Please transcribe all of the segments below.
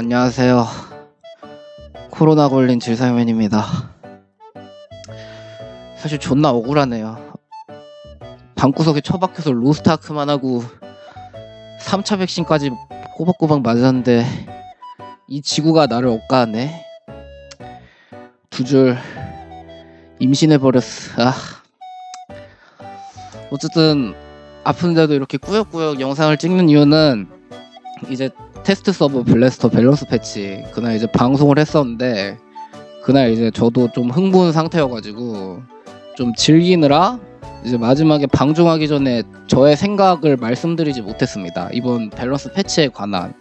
안녕하세요. 코로나 걸린 질사면입니다. 사실 존나 억울하네요. 방구석에 처박혀서 로스트아크만 하고 3차 백신까지 꼬박꼬박 맞았는데 이 지구가 나를 억까하네. 두 줄 임신해버렸어. 아. 어쨌든 아픈데도 이렇게 꾸역꾸역 영상을 찍는 이유는 이제 테스트 서버 블래스터 밸런스 패치 그날 이제 방송을 했었는데 그날 이제 저도 좀 흥분 상태여가지고 좀 즐기느라 이제 마지막에 방송하기 전에 저의 생각을 말씀드리지 못했습니다. 이번 밸런스 패치에 관한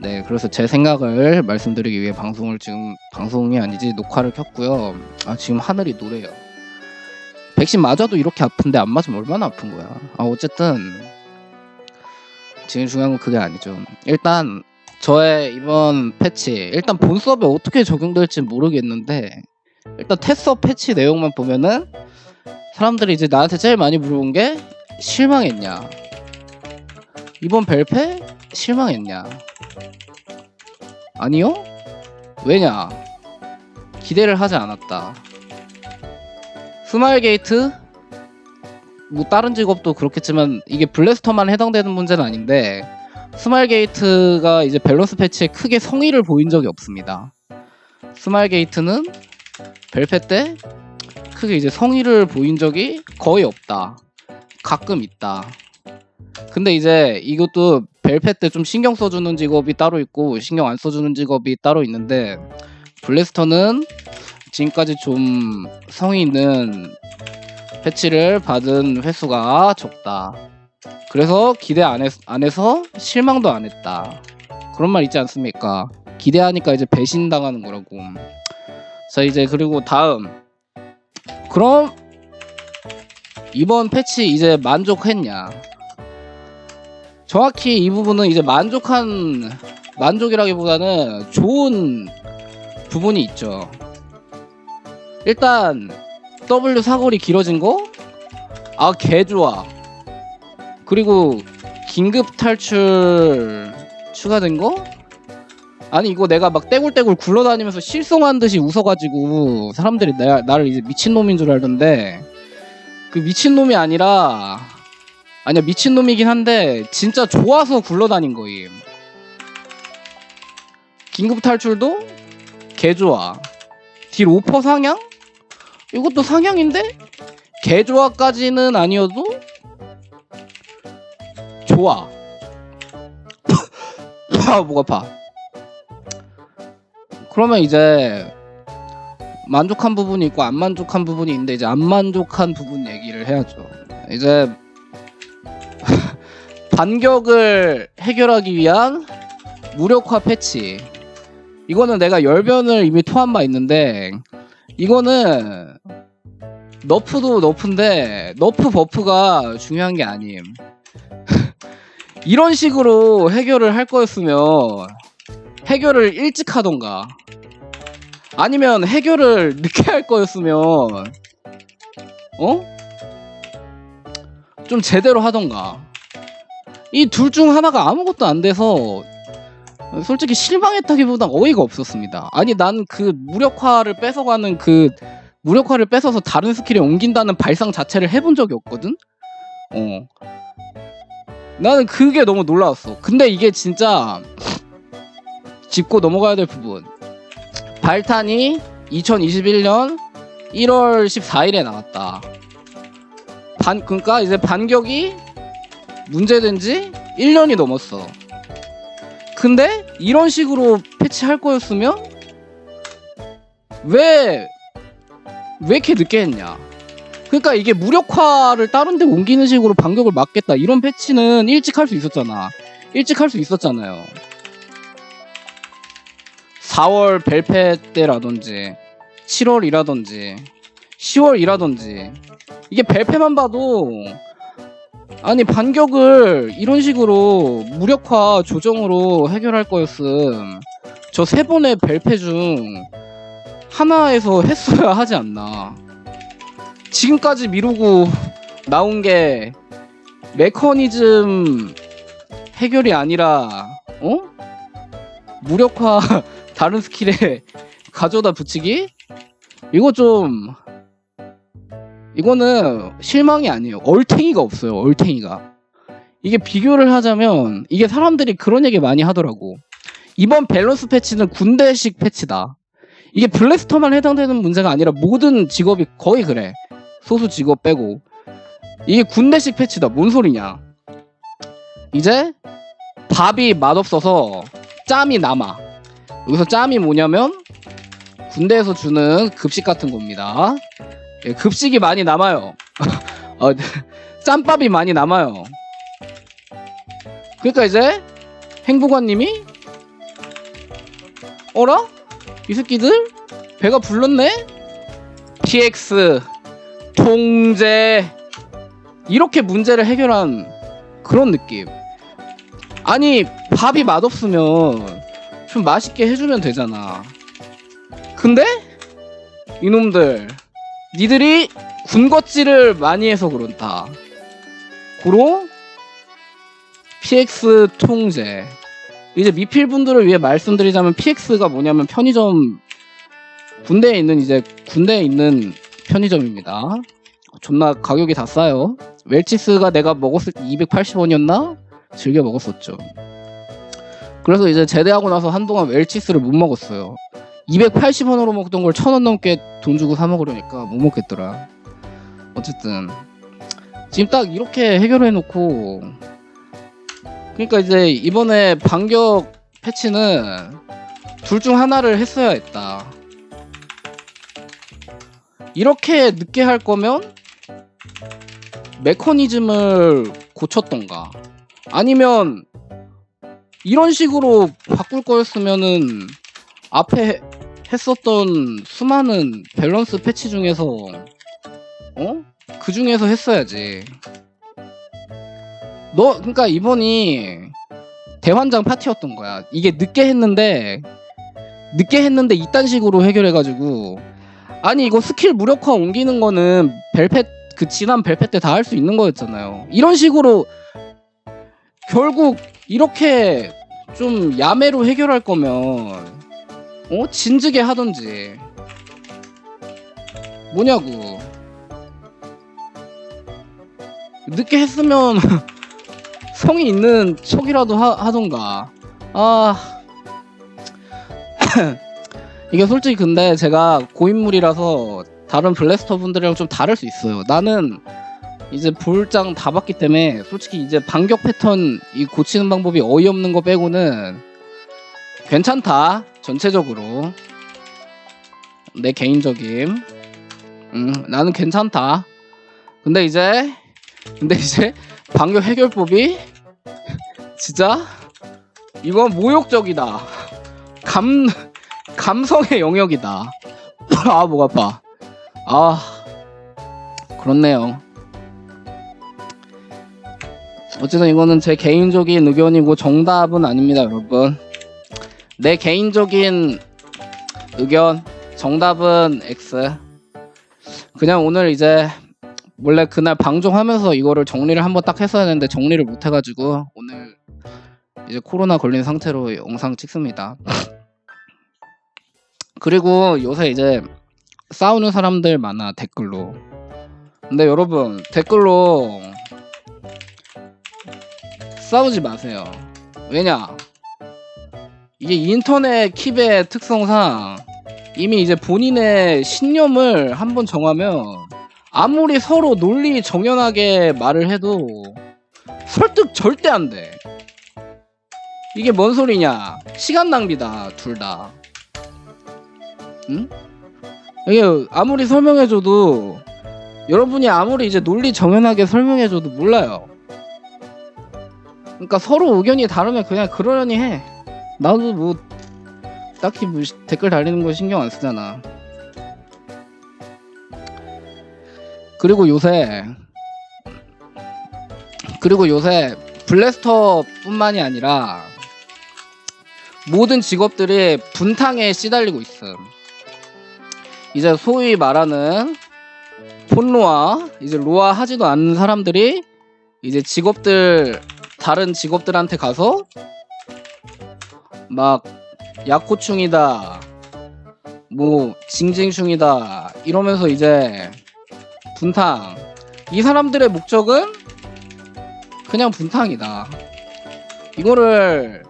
네 그래서 제 생각을 말씀드리기 위해 방송을 지금 방송이 아니지 녹화를 켰고요. 아 지금 하늘이 노래요. 백신 맞아도 이렇게 아픈데 안 맞으면 얼마나 아픈 거야. 아 어쨌든 지금 중요한 건 그게 아니죠. 일단 저의 이번 패치 일단 본 수업에 어떻게 적용될지 모르겠는데 일단 테스업 패치 내용만 보면은 사람들이 이제 나한테 제일 많이 물어본 게 실망했냐? 이번 벨페 실망했냐? 아니요? 왜냐? 기대를 하지 않았다. 스마일 게이트 뭐 다른 직업도 그렇겠지만 이게 블래스터만 해당되는 문제는 아닌데 스마일 게이트가 이제 밸런스 패치에 크게 성의를 보인 적이 없습니다. 스마일 게이트는 벨페 때 크게 이제 성의를 보인 적이 거의 없다. 가끔 있다. 근데 이제 이것도 벨페 때 좀 신경 써주는 직업이 따로 있고 신경 안 써주는 직업이 따로 있는데 블래스터는 지금까지 좀 성의 있는 패치를 받은 횟수가 적다. 그래서 기대 안, 했, 안 해서 실망도 안 했다. 그런 말 있지 않습니까? 기대하니까 이제 배신당하는 거라고. 자, 이제 그리고 다음. 그럼 이번 패치 이제 만족했냐? 정확히 이 부분은 이제 만족한 만족이라기보다는 좋은 부분이 있죠. 일단 W 사거리 길어진 거? 아, 개 좋아. 그리고 긴급 탈출 추가된 거? 아니 이거 내가 막 떼굴떼굴 굴러다니면서 실성한 듯이 웃어가지고 사람들이 나, 나를 이제 미친놈인 줄 알던데 그 미친놈이 아니라 아니야 미친놈이긴 한데 진짜 좋아서 굴러다닌 거임 긴급 탈출도 개 좋아 딜 5% 상향? 이것도 상향인데 개 좋아까지는 아니어도 좋아. 아, 목 아파. 그러면 이제 만족한 부분이 있고 안 만족한 부분이 있는데 이제 안 만족한 부분 얘기를 해야죠. 이제 반격을 해결하기 위한 무력화 패치. 이거는 내가 열변을 이미 토한 바 있는데 이거는 너프도 너프인데 너프 버프가 중요한 게 아님. 이런 식으로 해결을 할 거였으면 해결을 일찍 하던가 아니면 해결을 늦게 할 거였으면 어? 좀 제대로 하던가 이 둘 중 하나가 아무것도 안 돼서 솔직히 실망했다기보단 어이가 없었습니다 아니 난 그 무력화를 뺏어가는 그 무력화를 뺏어서 다른 스킬에 옮긴다는 발상 자체를 해본 적이 없거든 어 나는 그게 너무 놀라웠어. 근데 이게 진짜 짚고 넘어가야 될 부분. 발탄이 2021년 1월 14일에 나왔다. 반 그러니까 이제 반격이 문제된 지 1년이 넘었어. 근데 이런 식으로 패치할 거였으면 왜 왜 이렇게 늦게 했냐? 그러니까 이게 무력화를 다른 데 옮기는 식으로 반격을 막겠다. 이런 패치는 일찍 할 수 있었잖아. 일찍 할 수 있었잖아요. 4월 벨페 때라든지 7월이라든지 10월이라든지 이게 벨페만 봐도 아니 반격을 이런 식으로 무력화 조정으로 해결할 거였음 저 세 번의 벨페 중 하나에서 했어야 하지 않나 지금까지 미루고 나온 게 메커니즘 해결이 아니라 어? 무력화 다른 스킬에 가져다 붙이기? 이거 좀 이거는 실망이 아니에요. 얼탱이가 없어요. 얼탱이가. 이게 비교를 하자면 이게 사람들이 그런 얘기 많이 하더라고. 이번 밸런스 패치는 군대식 패치다. 이게 블래스터만 해당되는 문제가 아니라 모든 직업이 거의 그래. 소수 직업 빼고. 이게 군대식 패치다. 뭔 소리냐. 이제 밥이 맛없어서 짬이 남아. 여기서 짬이 뭐냐면 군대에서 주는 급식 같은 겁니다. 예, 급식이 많이 남아요. 어, 짬밥이 많이 남아요. 그러니까 이제 행복관님이 어라? 이 새끼들 배가 불렀네? PX 통제 이렇게 문제를 해결한 그런 느낌. 아니 밥이 맛없으면 좀 맛있게 해주면 되잖아. 근데 이놈들 니들이 군것질을 많이 해서 그렇다. 고로 PX 통제. 이제 미필 분들을 위해 말씀드리자면 PX가 뭐냐면 편의점 군대에 있는 이제 군대에 있는 편의점입니다. 존나 가격이 다 싸요. 웰치스가 내가 먹었을 때 280원이었나? 즐겨 먹었었죠. 그래서 이제 제대하고 나서 한동안 웰치스를 못 먹었어요. 280원으로 먹던 걸 1000원 넘게 돈 주고 사 먹으려니까 못 먹겠더라. 어쨌든 지금 딱 이렇게 해결해 놓고 그러니까 이제 이번에 반격 패치는 둘 중 하나를 했어야 했다. 이렇게 늦게 할 거면 메커니즘을 고쳤던가 아니면 이런 식으로 바꿀 거였으면은 앞에 했었던 수많은 밸런스 패치 중에서 어? 그 중에서 했어야지. 너 그러니까 이번이 대환장 파티였던 거야. 이게 늦게 했는데 늦게 했는데 이딴 식으로 해결해 가지고 아니 이거 스킬 무력화 옮기는 거는 벨펫 그 지난 벨펫 때 다 할 수 있는 거였잖아요. 이런 식으로 결국 이렇게 좀 야매로 해결할 거면 어? 진즉에 하던지. 뭐냐고. 늦게 했으면 성이 있는 척이라도 하, 하던가. 아. 이게 솔직히 근데 제가 고인물이라서 다른 블래스터 분들이랑 좀 다를 수 있어요. 나는 이제 볼장 다 봤기 때문에 솔직히 이제 반격 패턴 이 고치는 방법이 어이없는 거 빼고는 괜찮다 전체적으로 내 개인적인 음 나는 괜찮다. 근데 이제 근데 이제 반격 해결법이 진짜 이건 모욕적이다. 감 감성의 영역이다. 아 목 아파. 아 그렇네요. 어쨌든 이거는 제 개인적인 의견이고 정답은 아닙니다 여러분 내 개인적인 의견 정답은 X. 그냥 오늘 이제 원래 그날 방송하면서 이거를 정리를 한번 딱 했어야 되는데 정리를 못 해가지고 오늘 이제 코로나 걸린 상태로 영상 찍습니다. 그리고 요새 이제 싸우는 사람들 많아 댓글로. 근데 여러분 댓글로 싸우지 마세요. 왜냐 이게 인터넷 킵의 특성상 이미 이제 본인의 신념을 한번 정하면 아무리 서로 논리 정연하게 말을 해도 설득 절대 안 돼. 이게 뭔 소리냐? 시간 낭비다, 둘 다. 응? 이게 아무리 설명해줘도 여러분이 아무리 이제 논리 정연하게 설명해줘도 몰라요. 그러니까 서로 의견이 다르면 그냥 그러려니 해. 나도 뭐 딱히 뭐 시- 댓글 달리는 거 신경 안 쓰잖아. 그리고 요새 그리고 요새 블래스터뿐만이 아니라 모든 직업들이 분탕에 시달리고 있음. 이제 소위 말하는 폰로아 이제 로아 하지도 않는 사람들이 이제 직업들 다른 직업들한테 가서 막 약호충이다 뭐 징징충이다 이러면서 이제 분탕. 이 사람들의 목적은 그냥 분탕이다. 이거를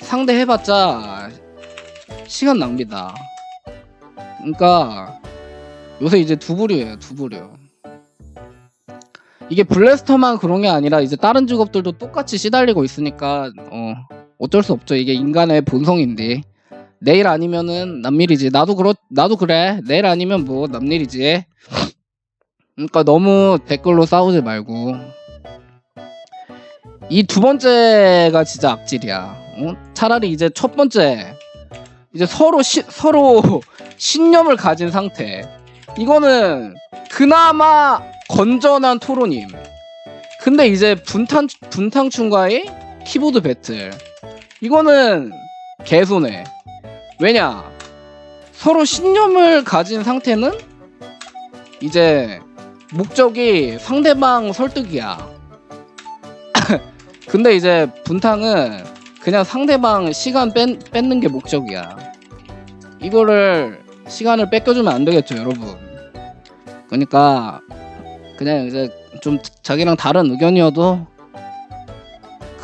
상대해봤자 시간 낭비다. 그러니까 요새 이제 두 부류예요 두 부류. 이게 블래스터만 그런 게 아니라 이제 다른 직업들도 똑같이 시달리고 있으니까 어 어쩔 수 없죠. 이게 인간의 본성인데. 내일 아니면은 남일이지. 나도 그렇 나도 그래. 내일 아니면 뭐 남일이지. 그러니까 너무 댓글로 싸우지 말고. 이 두 번째가 진짜 악질이야. 어? 차라리 이제 첫 번째. 이제 서로 시, 서로 신념을 가진 상태. 이거는 그나마 건전한 토론임. 근데 이제 분탕 분탕충과의 키보드 배틀 이거는 개손해 왜냐? 서로 신념을 가진 상태는 이제 목적이 상대방 설득이야. 근데 이제 분탕은 그냥 상대방 시간 뺀, 뺏는 게 목적이야. 이거를 시간을 뺏겨주면 안 되겠죠 여러분. 그러니까 그냥 이제 좀 자기랑 다른 의견이어도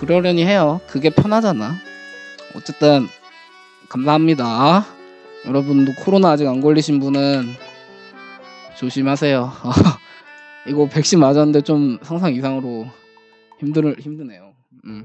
그러려니 해요 그게 편하잖아 어쨌든 감사합니다. 여러분도 코로나 아직 안 걸리신 분은 조심하세요. 이거 백신 맞았는데 좀 상상 이상으로 힘들 힘드네요. 음.